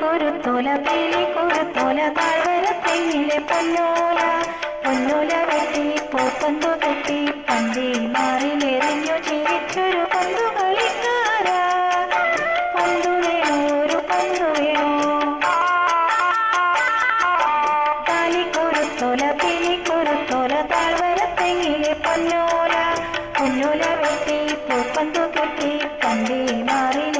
പീലി കുരുത്തോല താഴ്വര തെങ്ങിലെ പൊന്നോല. പൊന്നോല വെട്ടി പൂപ്പന്തു കെട്ടി പന്തി മാറിലെറിഞ്ഞു ചിരിച്ചൊരു പന്തു കളിക്കാര. പന്തു വേണോ ഒരു പന്തു വേണോ? താലിക്കുരുത്തോല പീലിക്കുരുത്തോല താഴ്വര തെങ്ങിലെ പൊന്നോല. പൊന്നോല വെട്ടി പൂപ്പന്തു കെട്ടി പന്തി മാറിലെറിഞ്ഞു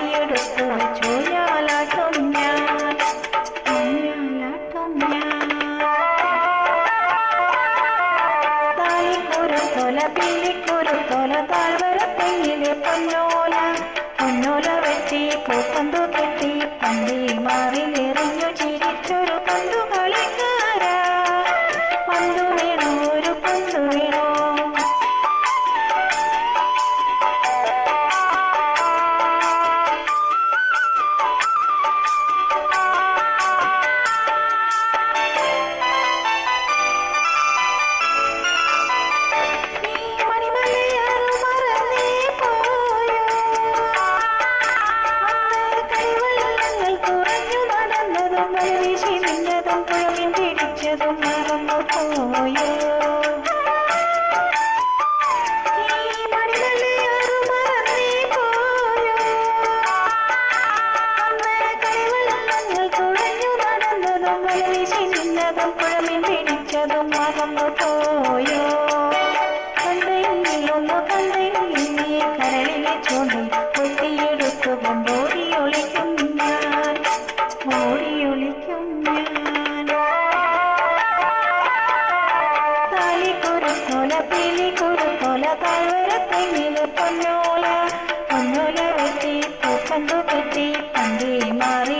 താലിക്കുരുത്തോല പീലിക്കുരുത്തോല താഴ്വര തെങ്ങിലെ പൊന്നോല പൊന്നോല നടന്നതും വലവീശി നിന്നതും പുഴമിൻ പിടിച്ചതും മറന്നു പോയോ ഈ മണിമലയാറ് മറന്നേ പോയോ പൊന്നോല പൊന്നോല വെട്ടി പൂപ്പന്തു കെട്ടി പന്തി മാറി